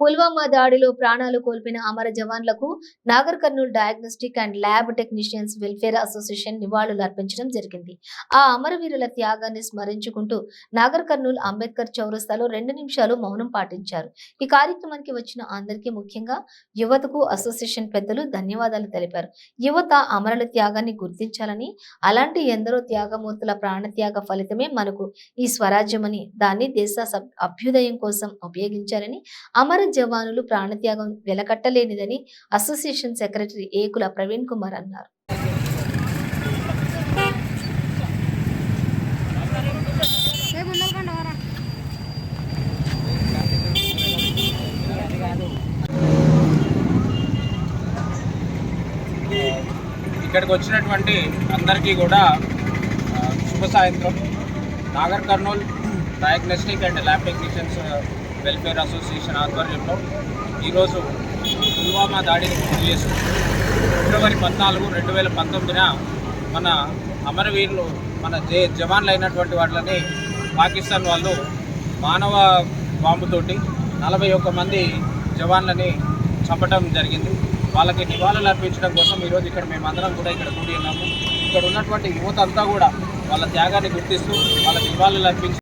పుల్వామా దాడిలో ప్రాణాలు కోల్పోయిన అమర జవాన్లకు Nagar Kurnool diagnostic and lab technicians welfare association నివాళులు అర్పించడం జరిగింది. ఆ అమరవీరుల త్యాగాన్ని స్మరించుకుంటూ నాగర్ కర్నూలు అంబేద్కర్ చౌరస్తాలో రెండు నిమిషాలు మౌనం పాటించారు. ఈ కార్యక్రమానికి వచ్చిన అందరికీ ముఖ్యంగా యువతకు అసోసియేషన్ పెద్దలు ధన్యవాదాలు తెలిపారు. యువత అమరుల త్యాగాన్ని గుర్తించాలని అలాంటి ఎందరో త్యాగమూర్తుల ప్రాణత్యాగ ఫలితమే మనకు ఈ స్వరాజ్యమని దాన్ని దేశ సబ్- అభ్యుదయం కోసం ఉపయోగించాలని అమర జవానులు ప్రాణత్యాగం వెలకట్టలేనిదని అసోసియేషన్ సెక్రటరీ ఏకుల ప్రవీణ్ కుమార్ అన్నారు. ఇక్కడికి వచ్చినటువంటి అందరికీ కూడా శుభ సాయంత్రం. Nagar Kurnool diagnostic and lab technicians welfare association ఆధ్వర్యంలో ఈరోజు పుల్వామా దాడిని గుర్తు చేసుకుంటూ ఫిబ్రవరి పద్నాలుగు రెండు వేల పంతొమ్మిదిన మన అమరవీరులు మన జే జవాన్లు అయినటువంటి వాళ్ళని పాకిస్తాన్ వాళ్ళు మానవ బాంబుతోటి నలభై ఒక్క మంది జవాన్లని చంపడం జరిగింది. వాళ్ళకి నివాళులు అర్పించడం కోసం ఈరోజు ఇక్కడ మేమందరం కూడా ఇక్కడ కూడి ఉన్నాము. ఇక్కడ ఉన్నటువంటి యువత అంతా కూడా వాళ్ళ త్యాగాన్ని గుర్తిస్తూ వాళ్ళకి నివాళులు అర్పించి